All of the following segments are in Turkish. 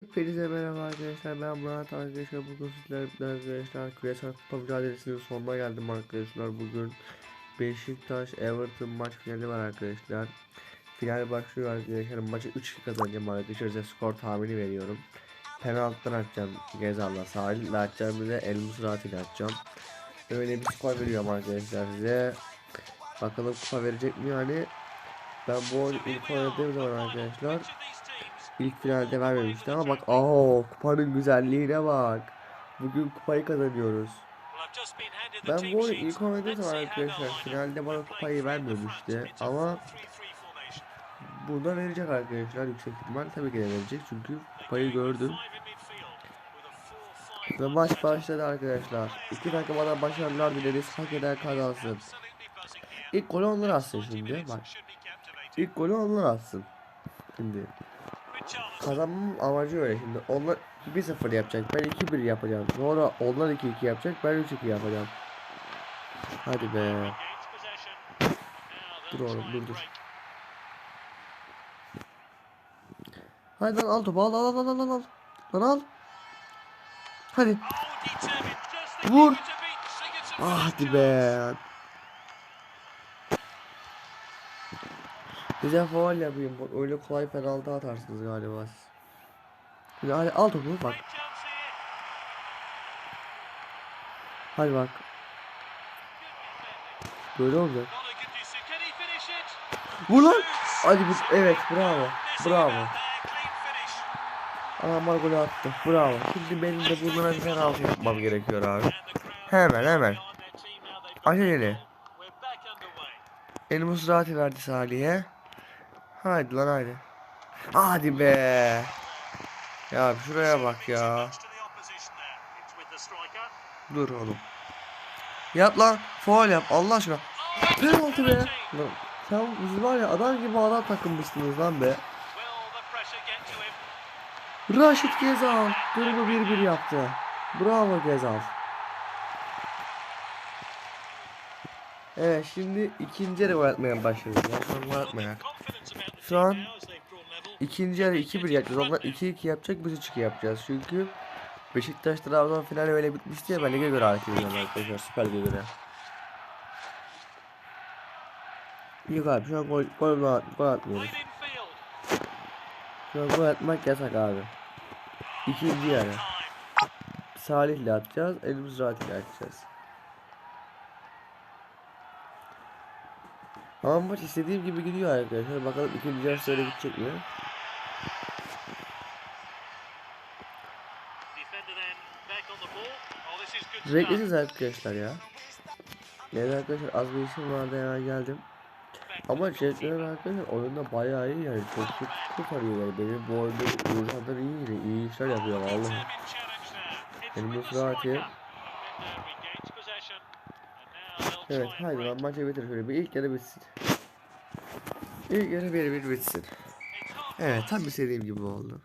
Hepinize merhaba arkadaşlar ben Murat arkadaşlar. Bugün sizlerle arkadaşlar küresel kupa mücadelesinin sonuna geldim arkadaşlar. Bugün Beşiktaş Everton maç finali var arkadaşlar. Final başlıyor arkadaşlar. Maçı 3 kazanacağım arkadaşlar. Size skor tahmini veriyorum. Penaltıdan atacağım Gezal'la Salih'le atacağım bir de El Musrati ile atacağım. Öyle bir skor veriyorum arkadaşlar size. Bakalım kupa verecek mi? Yani Ben bu oyunu ilk oynadığım zaman arkadaşlar İlk finalde vermemişti ama bak aa kupanın güzelliğine bak. Bugün kupayı kazanıyoruz. Ben bu oyunu ilk oynadığım arkadaşlar finalde bana kupayı vermemişti ama burada verecek arkadaşlar yüksek ihtimal tabii ki de verecek çünkü kupayı gördüm. Ve maç başladı arkadaşlar. İki takıma da başarılar dileriz. Hak eden kazansın. İlk golü onlar atsın şimdi. Bak. İlk golü onlar atsın. Şimdi. Kazanmam amacı öyle şimdi. Onlar 1-0 yapacak. Ben 2-1 yapacağım. Sonra onlar 2-2 yapacak. Ben 3-2 yapacağım. Hadi be. Dur oğlum dur dur. Hadi lan al topu al al al al al al. Lan al. Hadi. Vur. Ah, hadi be. Güzel faal yapayım. Öyle kolay penaltı atarsınız galiba hadi al topu bak. Hadi bak. Böyle olacak. Vur lan. Hadi biz evet bravo. Bravo. Adamlar golü attı. Bravo. Şimdi benim de bunlara bir penaltı yapmam gerekiyor abi. Hemen hemen. Aceleli. Elimiz rahat verdi Salih'e. Haydi lan haydi. Hadi be. Ya şuraya bak ya. Dur oğlum. Yap lan. Faul yap Allah aşkına. Penaltı be. Sen siz var ya adam gibi adam takılmışsınız lan be. Raşit Gezal. Durumu 1-1 yaptı. Bravo Gezal. Evet şimdi ikinci gol atmaya başladık. Ya şu an gol atmaya. Şu an ikinci yarı 2-1 yapacağız. Onlar 2-2 yapacak biz 3-2 yapacağız. Çünkü Beşiktaş Trabzon finali öyle bitmişti ya ben lige göre hareket ediyorum arkadaşlar Süper Lig'e göre. Yok abi şu an gol, gol, gol, gol atmıyoruz. Şu an gol atmak yasak abi. İkinci yarı. Salih'le atacağız. Elimiz rahat ile atacağız. Ama maç istediğim gibi gidiyor arkadaşlar. Bakalım ikinci yarısı öyle gidecek mi? Bekleyeceğiz arkadaşlar ya. Evet arkadaşlar az bir işim vardı hemen geldim. Ama Jetler arkadaşlar oyunda bayağı iyi yani çok çok kurtarıyor yani benim bu oyunda insanlar iyi iyi, işler yapıyor vallahi. Benim bu sıratı. Evet haydi lan maçı bitir şöyle bir ilk yarı bitsin. İlk yarı bir bir bitsin. Evet tam istediğim gibi oldu.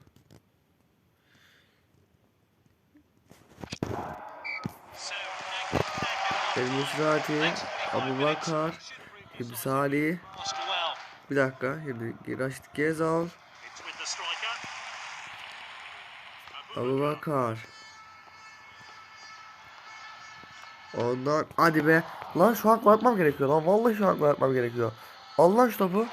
El Musrati, Abu Bakar, şimdi Salih. Bir dakika, şimdi Raşit Gezal, Abu Bakar. Ondan hadi be. Lan şu an gol atmam gerekiyor lan. Vallahi şu an gol atmam gerekiyor. Allah şu topu.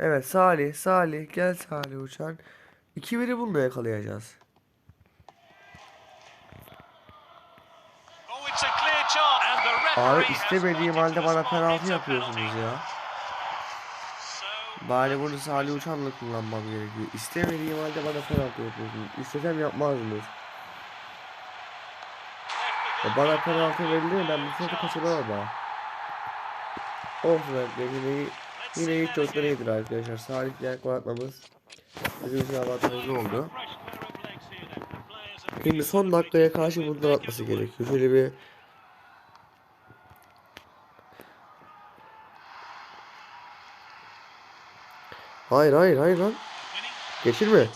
Evet Salih, Salih gel Salih uçan. 2-1'i bununla yakalayacağız. Abi istemediğim halde bana penaltı yapıyorsunuz ya. Bari bunu Salih Uçan'la kullanmam gerekiyor. İstemediğim halde bana penaltı yapıyorsunuz. İstesem yapmazdınız. Ya bana penaltı verildi ben bu sefer kaçırmam ama. Olsun arkadaşlar yine, yine hiç çoktan iyidir arkadaşlar. Salih'le gol atmamız bizim için avantajlı oldu. Şimdi son dakikaya karşı bundan atması gerekiyor. Şöyle bir Hayır hayır hayır lan. Geçirme.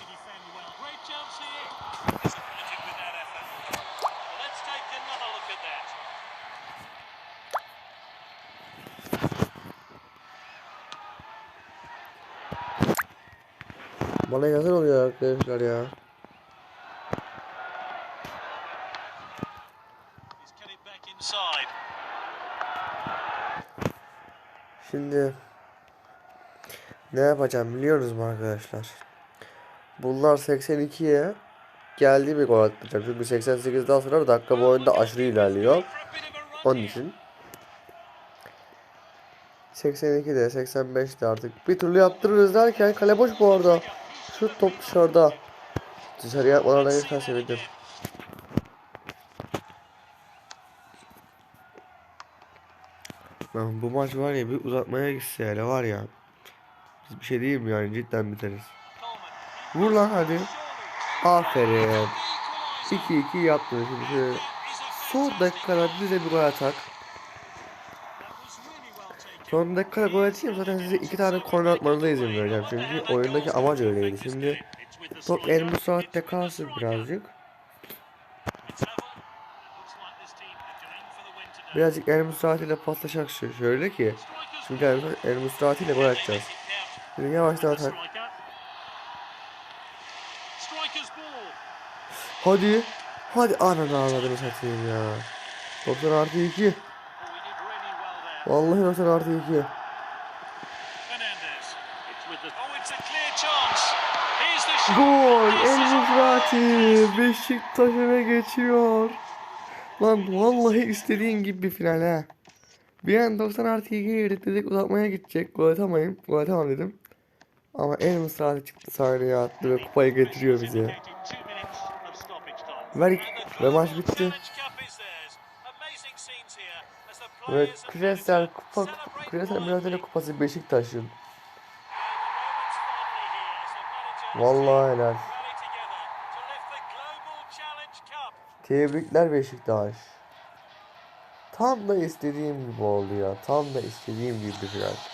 Bana yazar oluyor arkadaşlar ya. Şimdi ne yapacağım biliyorsunuz mu arkadaşlar? Bunlar 82'ye geldi bir gol atacak. Çünkü 88'den sonra dakika bu oyunda aşırı ilerliyor. Onun için 82'de 85'te artık bir türlü yaptırırız derken kale boş bu arada. Şu top dışarıda. Dışarıya atmalarına geçen sevindim. Lan bu maç var ya bir uzatmaya gitse hele var ya. Biz bir şey değil mi yani cidden biteriz. Vur lan hadi. Aferin. Equaliser. 2-2 yaptın şimdi. Son dakikada bize bir gol atak. Son dakikada gol atayım zaten size iki tane korner atmanıza izin vereceğim. Çünkü oyundaki amaç öyleydi. Şimdi top striker. el müsaatte kalsın birazcık. Birazcık el müsaatiyle paslaşak şu- şöyle ki. Çünkü el, el müsaatiyle gol atacağız. Şimdi yavaştan atak. Hadi. Hadi ananı ağladını satayım ya. 90 artı 2. chance. Here's the shot. Gol! This El Muzrati Beşiktaş'ına geçiyor. Lan vallahi istediğin gibi bir final ha. Bir an 90 artı 2'ye girdik dedik uzatmaya gidecek. Gol atamayayım. Gol atamam dedim. Ama El Muzrati çıktı sahneye attı ve kupayı getiriyor bize. Ver ve maç bitti. Ve küresel kupa küresel mücadele kupası Beşiktaş'ın. Vallahi helal. Tebrikler Beşiktaş. Tam da istediğim gibi oldu ya. Tam da istediğim gibi bir final.